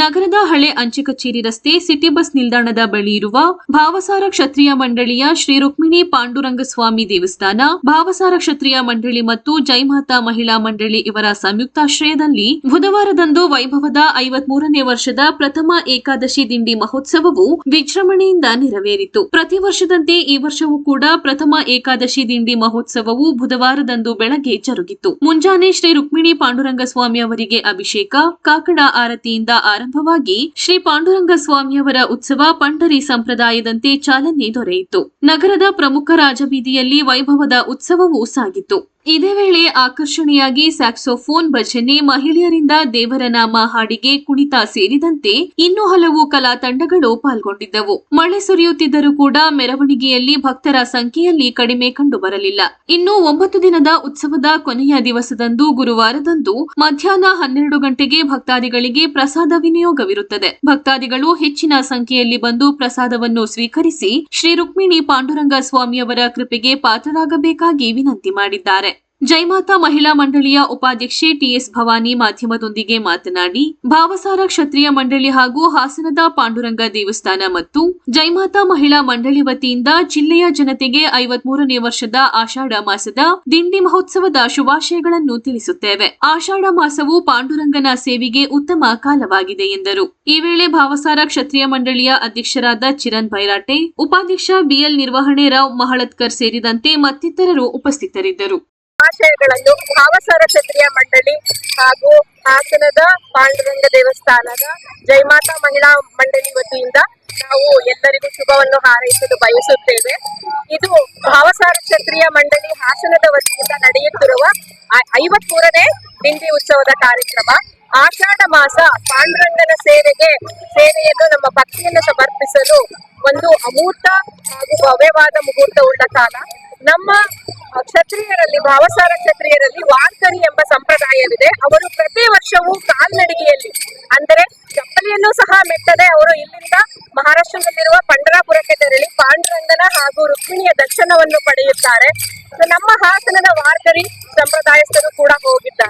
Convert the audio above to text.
ನಗರದ ಹಳೆ ಅಂಚೆ ಕಚೇರಿ ರಸ್ತೆ ಸಿಟಿ ಬಸ್ ನಿಲ್ದಾಣದ ಬಳಿ ಇರುವ ಭಾವಸಾರ ಕ್ಷತ್ರಿಯ ಮಂಡಳಿಯ ಶ್ರೀ ರುಕ್ಮಿಣಿ ಪಾಂಡುರಂಗಸ್ವಾಮಿ ದೇವಸ್ಥಾನ, ಭಾವಸಾರ ಕ್ಷತ್ರಿಯ ಮಂಡಳಿ ಮತ್ತು ಜೈಮಾತಾ ಮಹಿಳಾ ಮಂಡಳಿ ಇವರ ಸಂಯುಕ್ತಾಶ್ರಯದಲ್ಲಿ ಬುಧವಾರದಂದು ವೈಭವದ ಐವತ್ಮೂರನೇ ವರ್ಷದ ಪ್ರಥಮ ಏಕಾದಶಿ ದಿಂಡಿ ಮಹೋತ್ಸವವು ವಿಜೃಂಭಣೆಯಿಂದ ನೆರವೇರಿತು. ಪ್ರತಿ ವರ್ಷದಂತೆ ಈ ವರ್ಷವೂ ಕೂಡ ಪ್ರಥಮ ಏಕಾದಶಿ ದಿಂಡಿ ಮಹೋತ್ಸವವು ಬುಧವಾರದಂದು ಬೆಳಗ್ಗೆ ಜರುಗಿತು. ಮುಂಜಾನೆ ಶ್ರೀ ರುಕ್ಮಿಣಿ ಪಾಂಡುರಂಗಸ್ವಾಮಿ ಅವರಿಗೆ ಅಭಿಷೇಕ, ಕಾಕಡ ಆರತಿಯಿಂದ ಆರಂಭವಾಗಿ ಶ್ರೀ ಪಾಂಡುರಂಗ ಸ್ವಾಮಿಯವರ ಉತ್ಸವ ಪಂಡರಿ ಸಂಪ್ರದಾಯದಂತೆ ಚಾಲನೆ ದೊರೆಯಿತು. ನಗರದ ಪ್ರಮುಖ ರಾಜಬೀದಿಯಲ್ಲಿ ವೈಭವದ ಉತ್ಸವವೂ ಸಾಗಿತು. ಇದೇ ವೇಳೆ ಆಕರ್ಷಣೆಯಾಗಿ ಸ್ಯಾಕ್ಸೋಫೋನ್ ಭಜನೆ ಮಹಿಳೆಯರಿಂದ ದೇವರ ನಾಮ ಹಾಡಿಗೆ ಕುಣಿತ ಸೇರಿದಂತೆ ಇನ್ನೂ ಹಲವು ಕಲಾ ತಂಡಗಳು ಪಾಲ್ಗೊಂಡಿದ್ದವು. ಮಳೆ ಸುರಿಯುತ್ತಿದ್ದರೂ ಕೂಡ ಮೆರವಣಿಗೆಯಲ್ಲಿ ಭಕ್ತರ ಸಂಖ್ಯೆಯಲ್ಲಿ ಕಡಿಮೆ ಕಂಡುಬರಲಿಲ್ಲ. ಇನ್ನು ಒಂಬತ್ತು ದಿನದ ಉತ್ಸವದ ಕೊನೆಯ ದಿವಸದಂದು ಗುರುವಾರದಂದು ಮಧ್ಯಾಹ್ನ ಹನ್ನೆರಡು ಗಂಟೆಗೆ ಭಕ್ತಾದಿಗಳಿಗೆ ಪ್ರಸಾದ ವಿನಿಯೋಗವಿರುತ್ತದೆ. ಭಕ್ತಾದಿಗಳು ಹೆಚ್ಚಿನ ಸಂಖ್ಯೆಯಲ್ಲಿ ಬಂದು ಪ್ರಸಾದವನ್ನು ಸ್ವೀಕರಿಸಿ ಶ್ರೀ ರುಕ್ಮಿಣಿ ಪಾಂಡುರಂಗ ಸ್ವಾಮಿಯವರ ಕೃಪೆಗೆ ಪಾತ್ರರಾಗಬೇಕಾಗಿ ವಿನಂತಿ ಮಾಡಿದ್ದಾರೆ. ಜೈಮಾತಾ ಮಹಿಳಾ ಮಂಡಳಿಯ ಉಪಾಧ್ಯಕ್ಷೆ ಟಿಎಸ್ ಭವಾನಿ ಮಾಧ್ಯಮದೊಂದಿಗೆ ಮಾತನಾಡಿ, ಭಾವಸಾರ ಕ್ಷತ್ರಿಯ ಮಂಡಳಿ ಹಾಗೂ ಹಾಸನದ ಪಾಂಡುರಂಗ ದೇವಸ್ಥಾನ ಮತ್ತು ಜೈಮಾತಾ ಮಹಿಳಾ ಮಂಡಳಿ ವತಿಯಿಂದ ಜಿಲ್ಲೆಯ ಜನತೆಗೆ ಐವತ್ಮೂರನೇ ವರ್ಷದ ಆಷಾಢ ಮಾಸದ ದಿಂಡಿ ಮಹೋತ್ಸವದ ಶುಭಾಶಯಗಳನ್ನು ತಿಳಿಸುತ್ತೇವೆ. ಆಷಾಢ ಮಾಸವು ಪಾಂಡುರಂಗನ ಸೇವೆಗೆ ಉತ್ತಮ ಕಾಲವಾಗಿದೆ ಎಂದರು. ಈ ವೇಳೆ ಭಾವಸಾರ ಕ್ಷತ್ರಿಯ ಮಂಡಳಿಯ ಅಧ್ಯಕ್ಷರಾದ ಚಿರಣ್ ಬೈರಾಟೆ, ಉಪಾಧ್ಯಕ್ಷ ಬಿಎಲ್ ನಿರ್ವಹಣೆ ರಾವ್ ಮಹಳತ್ಕರ್ ಸೇರಿದಂತೆ ಮತ್ತಿತರರು ಉಪಸ್ಥಿತರಿದ್ದರು. ಆಶಯಗಳನ್ನು ಭಾವಸಾರ ಕ್ಷತ್ರಿಯ ಮಂಡಳಿ ಹಾಗೂ ಹಾಸನದ ಪಾಂಡುರಂಗ ದೇವಸ್ಥಾನದ ಜೈಮಾತಾ ಮಹಿಳಾ ಮಂಡಳಿ ವತಿಯಿಂದ ನಾವು ಎಲ್ಲರಿಗೂ ಶುಭವನ್ನು ಹಾರೈಸಲು ಬಯಸುತ್ತೇವೆ. ಇದು ಭಾವಸಾರ ಕ್ಷತ್ರಿಯ ಮಂಡಳಿ ಹಾಸನದ ವತಿಯಿಂದ ನಡೆಯುತ್ತಿರುವ ಐವತ್ಮೂರನೇ ದಿಂಡಿ ಉತ್ಸವದ ಕಾರ್ಯಕ್ರಮ. ಆಷಾಢ ಮಾಸ ಪಾಂಡುರಂಗನ ಸೇವೆಗೆ ಸೇವೆಯನ್ನು ನಮ್ಮ ಭಕ್ತಿಯನ್ನು ಸಮರ್ಪಿಸಲು ಒಂದು ಅಮೂರ್ತ ಹಾಗೂ ಭವ್ಯವಾದ ಮುಹೂರ್ತ ಉಳ್ಳ ಕಾಲ. ನಮ್ಮ ಕ್ಷತ್ರಿಯರಲ್ಲಿ, ಭಾವಸಾರ ಕ್ಷತ್ರಿಯರಲ್ಲಿ ವಾರ್ಕರಿ ಎಂಬ ಸಂಪ್ರದಾಯವಿದೆ. ಅವರು ಪ್ರತಿ ವರ್ಷವೂ ಕಾಲ್ನಡಿಗೆಯಲ್ಲಿ, ಅಂದರೆ ಚಪ್ಪಲಿಯನ್ನು ಸಹ ಮೆಟ್ಟದೆ ಅವರು ಇಲ್ಲಿಂದ ಮಹಾರಾಷ್ಟ್ರದಲ್ಲಿರುವ ಪಂಡರಾಪುರಕ್ಕೆ ತೆರಳಿ ಪಾಂಡುರಂಗನ ಹಾಗೂ ರುಕ್ಮಿಣಿಯ ದರ್ಶನವನ್ನು ಪಡೆಯುತ್ತಾರೆ. ನಮ್ಮ ಹಾಸನದ ವಾರ್ಕರಿ ಸಂಪ್ರದಾಯಸ್ಥರು ಕೂಡ ಹೋಗಿದ್ದಾರೆ.